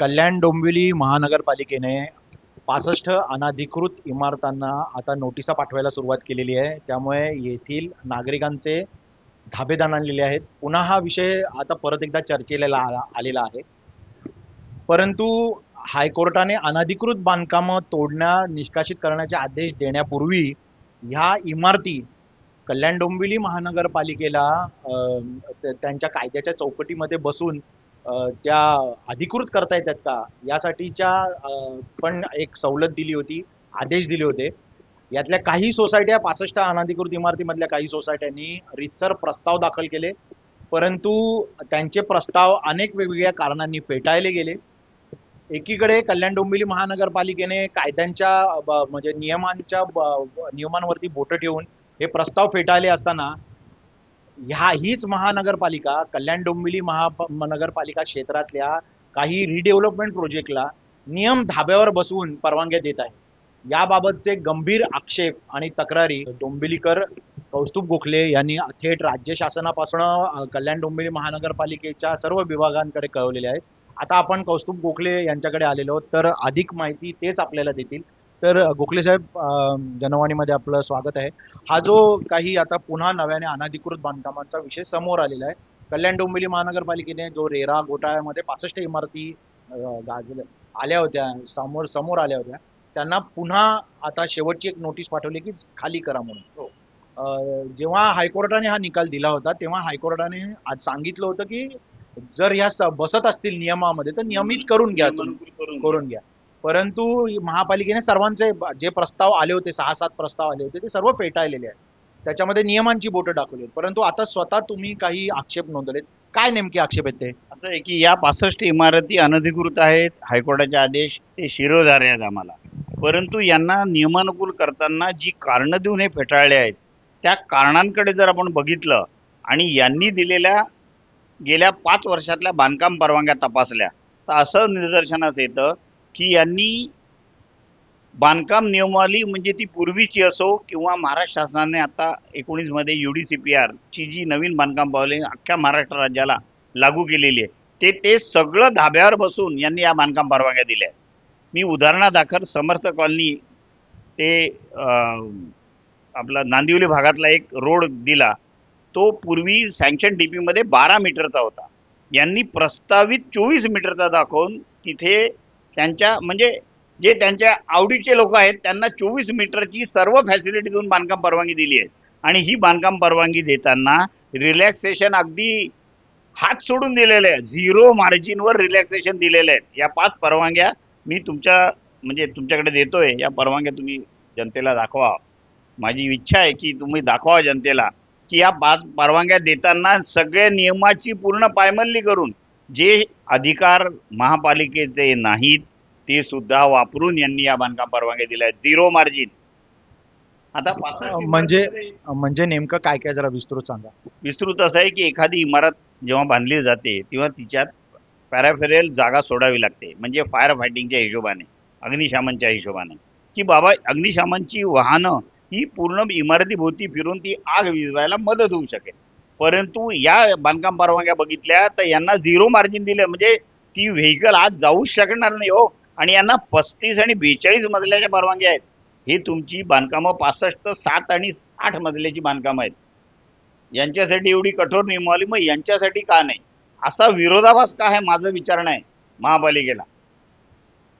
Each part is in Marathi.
कल्याण डोंबिवली महानगरपालिकेने पासष्ट अनाधिकृत इमारतांना आता नोटिसा पाठवायला सुरुवात केलेली आहे. त्यामुळे येथील नागरिकांचे धाबेदान आणलेले आहेत. पुन्हा हा विषय आता परत एकदा चर्चेला आलेला आहे. परंतु हायकोर्टाने अनाधिकृत बांधकामं तोडण्या निष्कासित करण्याचे आदेश देण्यापूर्वी ह्या इमारती कल्याण डोंबिवली महानगरपालिकेला त्यांच्या कायद्याच्या चौकटीमध्ये बसून त्या अधिकृत करता येतात का? यासाठीच्या पण एक सवलत दिली होती आदेश दिले होते. यातल्या काही सोसायट्या पासष्ट अनधिकृत इमारतीमधल्या काही सोसायट्यांनी रितसर प्रस्ताव दाखल केले. परंतु त्यांचे प्रस्ताव अनेक वेगवेगळ्या कारणांनी फेटाळले गेले. एकीकडे कल्याण डोंबिवली महानगरपालिकेने कायद्यांच्या म्हणजे नियमांच्या नियमांवरती बोटं ठेवून हे प्रस्ताव फेटाळले असताना ह्या हीच महानगरपालिका कल्याण डोंबिवली महानगरपालिका क्षेत्रातल्या काही रिडेव्हलपमेंट प्रोजेक्टला नियम धाब्यावर बसवून परवानग्या देत आहे. याबाबतचे गंभीर आक्षेप आणि तक्रारी डोंबिवलीकर कौस्तुभ गोखले यांनी थेट राज्य शासनापासून कल्याण डोंबिवली महानगरपालिकेच्या सर्व विभागांकडे कळवलेल्या आहेत. आता आपण कौस्तुभ गोखले यांच्याकडे आलेलो तर अधिक माहिती तेच आपल्याला देतील. तर गोखले साहेब जनवाणीमध्ये आपलं स्वागत आहे. हा जो काही आता पुन्हा नव्याने अनधिकृत बांधकामांचा विषय समोर आलेला आहे कल्याण डोंबिवली महानगरपालिकेने जो रेरा घोटाळ्यामध्ये पासष्ट इमारती गाजल्या आल्या होत्या समोर समोर आल्या होत्या त्यांना पुन्हा आता शेवटची एक नोटीस पाठवली की खाली करा म्हणून. अ, जेव्हा हायकोर्टाने हा निकाल दिला होता तेव्हा हायकोर्टाने आज सांगितलं होतं की जर ह्या बसत असतील नियमामध्ये तर नियमित करून घ्या करून घ्या. परंतु महापालिकेने सर्वांचे जे प्रस्ताव आले होते सहा सात प्रस्ताव आले होते ते सर्व फेटाळलेले आहेत. त्याच्यामध्ये नियमांची बोटं दाखवली आहेत. परंतु आता स्वतः तुम्ही काही आक्षेप नोंदवलेत. काय नेमके आक्षेप आहेत ते? असं आहे की या पासष्ट इमारती अनधिकृत आहेत हायकोर्टाचे आदेश ते शिरोधारे आहेत आम्हाला. परंतु यांना नियमानुकूल करताना जी कारणं देऊन हे फेटाळले आहेत त्या कारणांकडे जर आपण बघितलं आणि यांनी दिलेल्या गेल्या पाच वर्षातल्या बांधकाम परवानग्या तपासल्या. तर असं निदर्शनास येतं की यांनी बांधकाम नियमावली म्हणजे ती पूर्वीची असो किंवा महाराष्ट्र शासनाने आता एकोणीसमध्ये यू डी सी पी आरची जी नवीन बांधकाम पावले अख्ख्या महाराष्ट्र राज्याला लागू केलेली आहे. ते ते सगळं धाब्यावर बसून यांनी या बांधकाम परवानग्या दिल्या आहेत. मी उदाहरणादाखल समर्थ कॉलनी ते आपला नांदिवली भागातला एक रोड दिला. तो पूर्वी सँक्शन डी पीमध्ये बारा मीटरचा होता. यांनी प्रस्तावित चोवीस मीटरचा दाखवून तिथे त्यांच्या म्हणजे जे त्यांच्या आवडीचे लोक आहेत त्यांना चोवीस मीटरची सर्व फॅसिलिटी देऊन बांधकाम परवानगी दिली आहे. आणि ही बांधकाम परवानगी देताना रिलॅक्सेशन अगदी हात सोडून दिलेले आहे झिरो मार्जिनवर रिलॅक्सेशन दिलेले आहेत. या पाच परवानग्या मी तुमच्या म्हणजे तुमच्याकडे देतोय. या परवानग्या तुम्ही जनतेला दाखवा. माझी इच्छा आहे की तुम्ही दाखवा जनतेला. की या परवानग्या देताना सगळ्या नियमाची पूर्ण पायमल्ली करून जे अधिकार महापालिकेचे नाहीत ते सुद्धा वापरून यांनी या बांधकाम परवानग्या दिल्या झिरो मार्जिन. आता म्हणजे- म्हणजे नेमकं काय काय जरा विस्तृत सांगा. विस्तृत असं आहे की एखादी इमारत जेव्हा बांधली जाते तेव्हा तिच्यात पॅराफेरेल जागा सोडावी लागते. म्हणजे फायर फायटिंगच्या हिशोबाने अग्निशामनच्या हिशोबाने. की बाबा अग्निशामनची वाहनं ही पूर्ण इमारतीभोवती फिरून ती आग विझवायला मदत होऊ शकेल. परंतु या बांधकाम परवानग्या बघितल्या तर यांना झिरो मार्जिन दिलं. म्हणजे ती व्हेकल आज जाऊच शकणार नाही हो. आणि यांना पस्तीस आणि बेचाळीस मजल्याच्या परवानग्या आहेत. हे तुमची बांधकामं पासष्ट सात आणि आठ मजल्याची बांधकामं आहेत. यांच्यासाठी एवढी कठोर नियमावली मग यांच्यासाठी का नाही? असा विरोधाभास का आहे माझं विचारणं आहे महापालिकेला.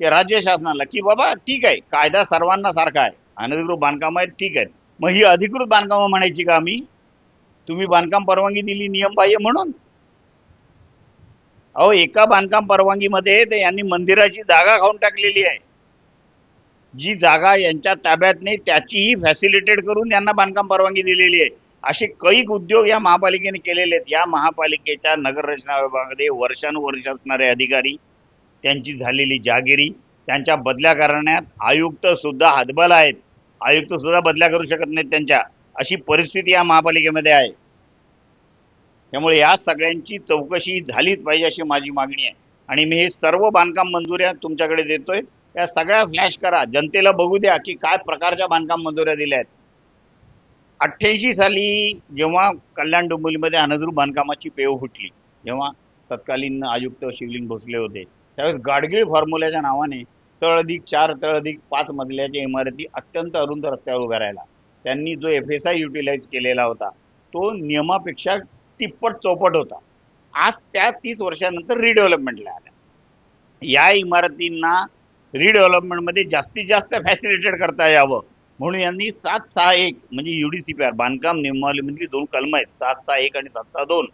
ते राज्य शासनाला की बाबा ठीक आहे कायदा सर्वांना सारखा आहे. अनधिकृत बांधकाम आहेत ठीक आहे मग ही अधिकृत बांधकामं म्हणायची का आम्ही? तुम्ही बांधकाम परवानगी दिली नियम बाह्य म्हणून. अहो एका बांधकाम परवानगीमध्ये ते यांनी मंदिराची जागा खाऊन टाकलेली आहे. जी जागा यांच्या ताब्यात नाही त्याचीही फॅसिलिटेट करून यांना बांधकाम परवानगी दिलेली आहे. असे कैक उद्योग या महापालिकेने केलेले आहेत. या महापालिकेच्या नगररचना विभागामध्ये वर्षानुवर्ष असणारे अधिकारी त्यांची झालेली जागिरी त्यांच्या बदल्या करण्यात आयुक्त सुद्धा हातबल आहेत. आयुक्त सुद्धा बदल्या करू शकत नाहीत त्यांच्या. अशी परिस्थिती या महापालिकेमध्ये आहे. त्यामुळे या सगळ्यांची चौकशी झालीच पाहिजे अशी माझी मागणी आहे. आणि मी हे सर्व बांधकाम मंजुऱ्या तुमच्याकडे देतोय. त्या सगळ्या फ्लॅश करा. जनतेला बघू द्या की काय प्रकारच्या बांधकाम मंजुऱ्या दिल्या आहेत. अठ्ठ्याऐंशी साली जेव्हा कल्याण डोंबिवलीमध्ये अनद्रू बांधकामाची पेव फुटली जेव्हा तत्कालीन आयुक्त शिवलिंग भोसले होते त्यावेळेस गाडगीळ फॉर्म्युल्याच्या नावाने तळ अधिक चार तळ अधिक पाच मजल्याच्या इमारती अत्यंत अरुंद रस्त्यावर उभ्या राहिला त्यांनी जो एफ एस आय युटिलाइज केलेला होता तो नियमापेक्षा तिप्पट चौपट होता. आज त्या तीस वर्षानंतर रिडेव्हलपमेंटला आल्या. या इमारतींना रिडेव्हलपमेंटमध्ये जास्तीत जास्त फॅसिलिटेट करता यावं म्हणून यांनी सात सहा एक म्हणजे युडीसीपीआर बांधकाम नियमावलीमधली दोन कलम आहेत. सात सहा एक आणि सात सहा दोन.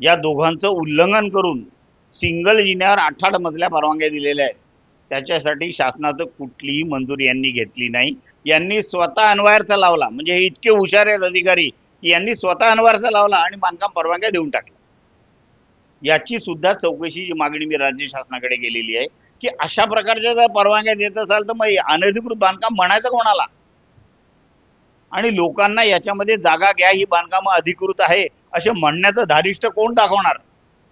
या दोघांचं उल्लंघन करून सिंगल जिन्यावर आठ आठ मजल्या परवानग्या दिलेल्या आहेत. त्याच्यासाठी शासनाचं कुठलीही मंजुरी यांनी घेतली नाही. यांनी स्वतः अनवायरचा लावला. म्हणजे हे इतके हुशार आहेत अधिकारी की यांनी स्वतः अनवायरचा लावला आणि बांधकाम परवानग्या देऊन टाकल्या. याची सुद्धा चौकशीची मागणी मी राज्य शासनाकडे केलेली आहे की अशा प्रकारच्या जर परवानग्या देत असाल तर मग अनधिकृत बांधकाम म्हणायचं कोणाला? आणि लोकांना याच्यामध्ये जागा घ्या ही बांधकामं अधिकृत आहे असे म्हणण्याचं धारिष्ट कोण दाखवणार?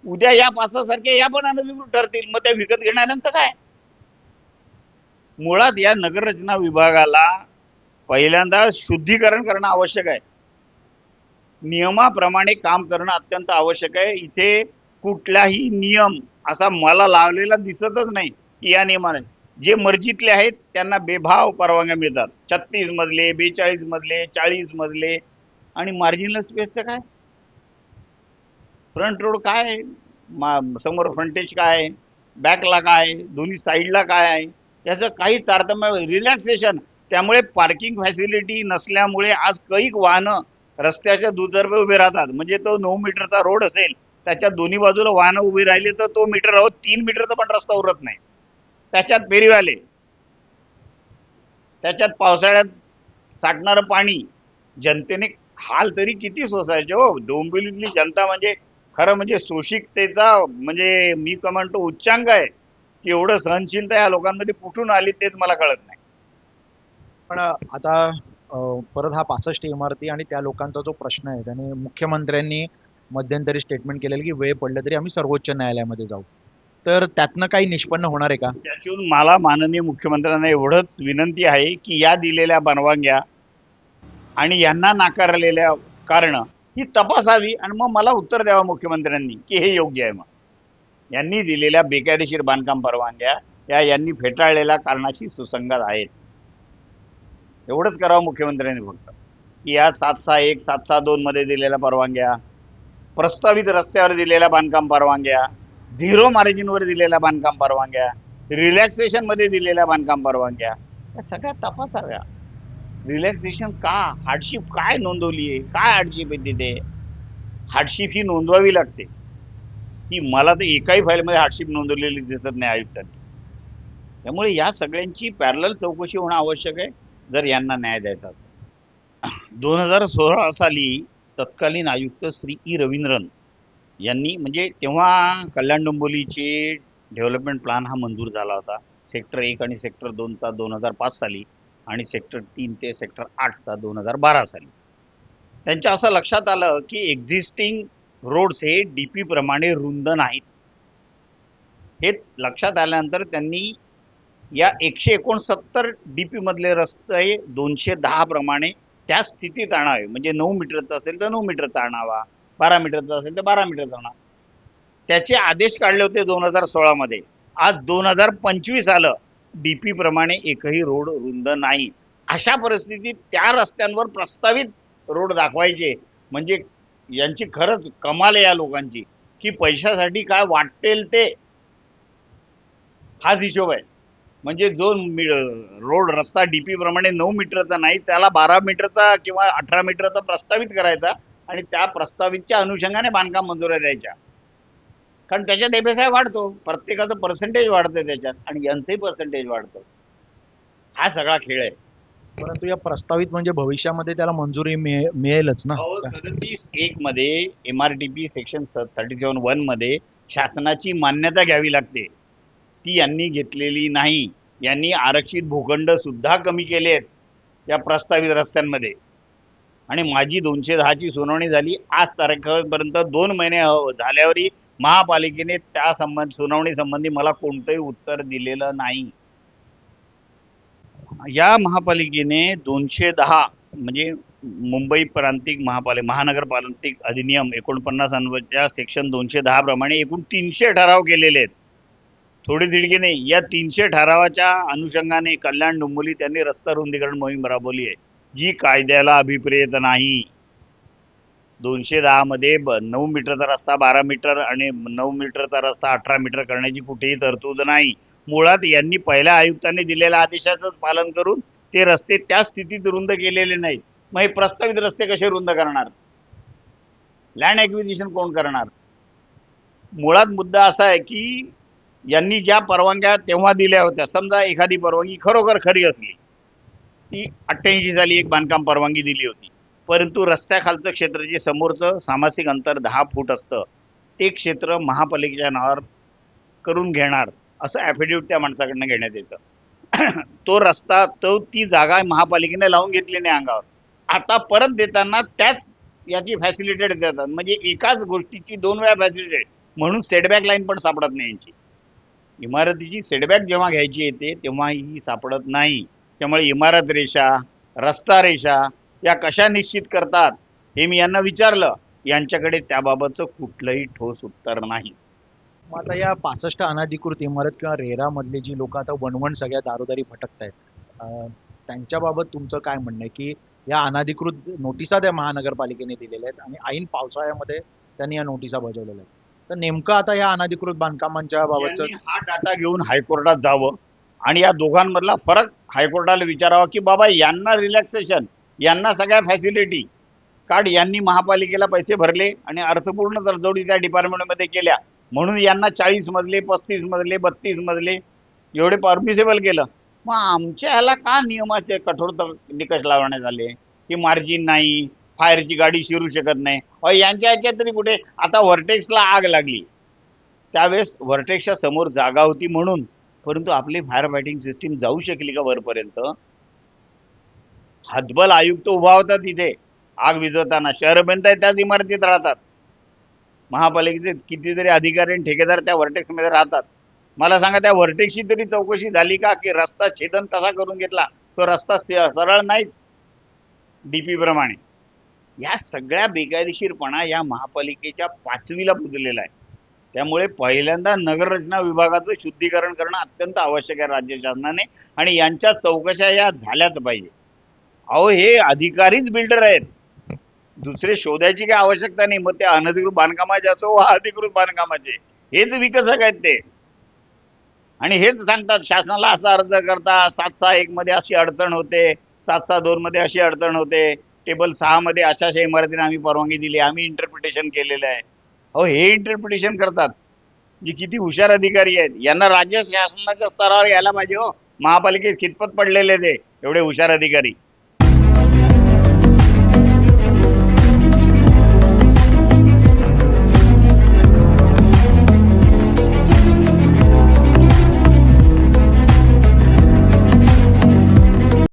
उद्या या पासासारखे या पण अनधिकृत ठरतील. मग त्या विकत घेण्यानंतर काय? मुळात या नगररचना विभागाला पहिल्यांदा शुद्धीकरण करणं आवश्यक आहे. नियमाप्रमाणे काम करणं अत्यंत आवश्यक आहे. इथे कुठलाही नियम असा मला लावलेला दिसतच नाही या नियमाने. जे मर्जीतले आहेत त्यांना बेभाव परवानग्या मिळतात. छत्तीस मजले बेचाळीस मजले चाळीस मजले आणि मार्जिनल स्पेसचं काय? फ्रंट रोड काय आहे? मा समोर फ्रंटेज काय आहे? बॅकला काय आहे? दोन्ही साईडला काय आहे? याचं काही तारतम्य रिलॅक्सेशन त्यामुळे पार्किंग फॅसिलिटी नसल्यामुळे आज कैक वाहनं रस्त्याच्या दुतर्फे उभे राहतात. म्हणजे तो नऊ मीटरचा रोड असेल त्याच्या दोन्ही बाजूला वाहनं उभी राहिली तर तो मीटर अहो तीन मीटरचा पण रस्ता उरत नाही. त्याच्यात फेरीवाले त्याच्यात पावसाळ्यात साठणारं पाणी जनतेने हाल तरी किती सोसायचे हो. डोंबिवलीतली जनता म्हणजे खरं म्हणजे सुशिकतेचा म्हणजे मी का म्हणतो उच्चांक आहे. की एवढं सहनशीलता या लोकांमध्ये कुठून आली तेच मला कळत नाही. पण आता परत हा पासष्ट इमारती आणि त्या लोकांचा जो प्रश्न आहे त्याने मुख्यमंत्र्यांनी मध्यंतरी स्टेटमेंट केलेलं की वेळ पडलं तरी आम्ही सर्वोच्च न्यायालयामध्ये जाऊ. तर त्यातनं काही निष्पन्न होणार आहे का? त्याच्यातून मला माननीय मुख्यमंत्र्यांना एवढंच विनंती आहे की या दिलेल्या परवानग्या आणि यांना नाकारलेल्या कारण ही तपासावी आणि मग मला उत्तर द्यावं मुख्यमंत्र्यांनी की हे योग्य आहे मग यांनी दिलेल्या बेकायदेशीर बांधकाम परवानग्या या यांनी फेटाळलेल्या कारणाशी सुसंगत आहेत. एवढंच करावं मुख्यमंत्र्यांनी फक्त. की या सात सहा एक सात सहा दोन मध्ये दिलेल्या परवानग्या प्रस्तावित रस्त्यावर दिलेल्या बांधकाम परवानग्या झिरो मार्जिनवर दिलेल्या बांधकाम परवानग्या रिलॅक्सेशनमध्ये दिलेल्या बांधकाम परवानग्या या सगळ्या तपासाव्या. रिलॅक्सेशन का? हार्डशिप काय नोंदवली आहे काय हार्डशिप आहे तिथे? हार्डशिप ही नोंदवावी लागते. की मला तर एकाही फाईलमध्ये हार्डशिप नोंदवलेली दिसत नाही आयुक्तांनी. त्यामुळे या सगळ्यांची पॅरल चौकशी होणं आवश्यक आहे जर यांना न्याय द्यायचा दोन हजार सोळा साली तत्कालीन आयुक्त श्री ई रवींद्रन यांनी म्हणजे तेव्हा कल्याण डोंबोलीचे डेव्हलपमेंट प्लॅन हा मंजूर झाला होता. सेक्टर एक आणि सेक्टर दोनचा दोन हजार पाच साली आणि सेक्टर तीन ते सेक्टर आठचा दोन हजार बारा साली. त्यांच्या असं लक्षात आलं की एक्झिस्टिंग रोड्स हे डी पी प्रमाणे रुंद नाहीत. हे लक्षात आल्यानंतर त्यांनी या एकशे एकोणसत्तर डी पीमधले रस्ते दोनशे दहा प्रमाणे त्या स्थितीत आणावे. म्हणजे नऊ मीटरचा असेल तर नऊ मीटरचा आणावा बारा मीटरचा असेल तर बारा मीटरचा आणावा. त्याचे आदेश काढले होते दोन हजार सोळामध्ये आज दोन हजार पंचवीस आलं डीपी प्रमाणे एकही रोड रुंद नाही. अशा परिस्थितीत त्या रस्त्यांवर प्रस्तावित रोड दाखवायचे. म्हणजे यांची खरंच कमाल आहे या लोकांची. की पैशासाठी काय वाटेल ते हाच हिशोब आहे. म्हणजे जो रोड रस्ता डीपी प्रमाणे नऊ मीटरचा नाही त्याला बारा मीटरचा किंवा अठरा मीटरचा प्रस्तावित करायचा आणि त्या प्रस्तावितच्या अनुषंगाने बांधकाम मंजुऱ्या द्यायच्या. कारण त्याच्यात एफएसआय वाढतो प्रत्येकाचं पर्सेंटेज वाढतं त्याच्यात आणि यांचंही पर्सेंटेज वाढतं. हा सगळा खेळ आहे. परंतु या प्रस्तावित म्हणजे भविष्यामध्ये त्याला मंजुरी मिळे- मिळेलच ना? सदतीस एक मध्ये M R T P section thirty seven वनमध्ये शासनाची मान्यता घ्यावी लागते. ती यांनी घेतलेली नाही. यांनी आरक्षित भूखंड सुद्धा कमी केले आहेत या प्रस्तावित रस्त्यांमध्ये. आणि माझी दोनशे दहाची सुनावणी झाली. आज तारखेपर्यंत दोन महिने हो-, झाल्यावरही महापालिकेने त्या संबंध सुनावणी संबंधी मला कोणतंही उत्तर दिलेलं नाही. या महापालिकेने दोनशे दहा म्हणजे मुंबई प्रांतिक महापालिक महानगर प्रांतिक अधिनियम एकोणपन्नास अन्वयच्या सेक्शन दोनशे दहा प्रमाणे एकूण तीनशे ठराव केलेले आहेत. थोडी दिडकी नाही या तीनशे ठरावाच्या अनुषंगाने कल्याण डोंबिवली त्यांनी रस्ता रुंदीकरण मोहीम राबवली आहे. जी कायद्याला अभिप्रेत नाही. दोनशे दहा मध्ये ब नऊ मीटरचा रस्ता बारा मीटर आणि नऊ मीटरचा रस्ता अठरा मीटर करण्याची कुठेही तरतूद नाही. मुळात यांनी पहिल्या आयुक्तांनी दिलेल्या आदेशाचंच पालन करून ते रस्ते त्या स्थितीत रुंद केलेले नाहीत. मग हे प्रस्तावित रस्ते कसे रुंद करणार? लँड ॲक्विजिशन कोण करणार? मुळात मुद्दा असा आहे की यांनी ज्या परवानग्या तेव्हा दिल्या होत्या. समजा एखादी परवानगी खरोखर खरी असली ती अठ्ठ्याऐंशी साली एक बांधकाम परवानगी दिली होती. परंतु रस्त्याखालचं क्षेत्र जे समोरचं सामासिक अंतर दहा फूट असतं ते क्षेत्र महापालिकेच्या नावावर करून घेणार असं ॲफिडेविट त्या माणसाकडनं घेण्यात येतं. तो रस्ता तो ती जागा महापालिकेने लावून घेतली नाही अंगावर. आता परत देताना त्याच याची फॅसिलिटेड देतात. म्हणजे एकाच गोष्टीची दोन वेळा फॅसिलिटेड म्हणून सेटबॅक लाईन पण सापडत नाही यांची. इमारतीची सेटबॅक जेव्हा घ्यायची येते तेव्हा ही सापडत नाही. त्यामुळे इमारत रेषा रस्ता रेषा या कशा निश्चित करतात हे मी यांना विचारलं. यांच्याकडे त्याबाबतचं कुठलंही ठोस उत्तर नाही. मग आता या पासष्ट अनाधिकृत इमारत किंवा रेरा मधली जी लोक आता वणवण सगळ्या दारोदारी भटकत आहेत त्यांच्याबाबत तुमचं काय म्हणणं आहे की या अनाधिकृत नोटिसा त्या महानगरपालिकेने दिलेल्या आहेत आणि ऐन पावसाळ्यामध्ये त्यांनी या नोटिसा बजावलेल्या आहेत. तर नेमकं आता या अनाधिकृत बांधकामांच्या बाबतचं हा डाटा घेऊन हायकोर्टात जावं आणि या दोघांमधला फरक हायकोर्टाला विचारावा की बाबा यांना रिलॅक्सेशन यांना सगळ्या फॅसिलिटी कार्ड यांनी महापालिकेला पैसे भरले आणि अर्थपूर्ण तडजोडी त्या डिपार्टमेंटमध्ये केल्या. म्हणून यांना चाळीस मजले पस्तीस मजले बत्तीस मजले एवढे परमिसेबल केलं. मग आमच्या ह्याला का नियमाचे कठोर निकष लावण्यात आले? की मार्जिन नाही फायरची गाडी शिरू शकत नाही. अ यांच्या ह्याच्यात तरी कुठे? आता व्हर्टेक्सला आग लागली. त्यावेळेस व्हर्टेक्सच्या समोर जागा होती म्हणून. परंतु आपली फायर फायटिंग सिस्टीम जाऊ शकली का वरपर्यंत? हतबल आयुक्त उभा होता तिथे. आग विझवताना. शहर बंद आहे त्याच इमारतीत राहतात. महापालिकेचे कितीतरी अधिकारी आणि ठेकेदार त्या व्हर्टेक्समध्ये राहतात. मला सांगा त्या व्हर्टेक्सची तरी चौकशी झाली का की रस्ता छेदन कसा करून घेतला? तो रस्ता स- सरळ नाहीच. डीपी प्रमाणे. या सगळ्या बेकायदेशीरपणा या महापालिकेच्या पाचवीला पुजलेला आहे. त्यामुळे पहिल्यांदा नगररचना विभागाचं शुद्धीकरण करणं अत्यंत आवश्यक आहे राज्य शासनाने आणि यांच्या चौकशा या झाल्याच पाहिजे. अहो हे अधिकारीच बिल्डर आहेत. दुसरे शोधायची काही आवश्यकता नाही. मग ते अनधिकृत बांधकामाचे असो वा अधिकृत बांधकामाचे. हेच विकसक आहेत ते. आणि हेच सांगतात शासनाला असा अर्ज करता सात सहा एक मध्ये अशी अडचण होते सात सहा दोन मध्ये अशी अडचण होते टेबल सहा मध्ये अशा अशा इमारतीने आम्ही परवानगी दिली आम्ही इंटरप्रिटेशन केलेलं आहे. अहो हे इंटरप्रिटेशन करतात. जे किती हुशार अधिकारी आहेत. यांना राज्य शासनाच्या स्तरावर यायला पाहिजे हो. महापालिकेत कितपत पडलेले ते. एवढे हुशार अधिकारी.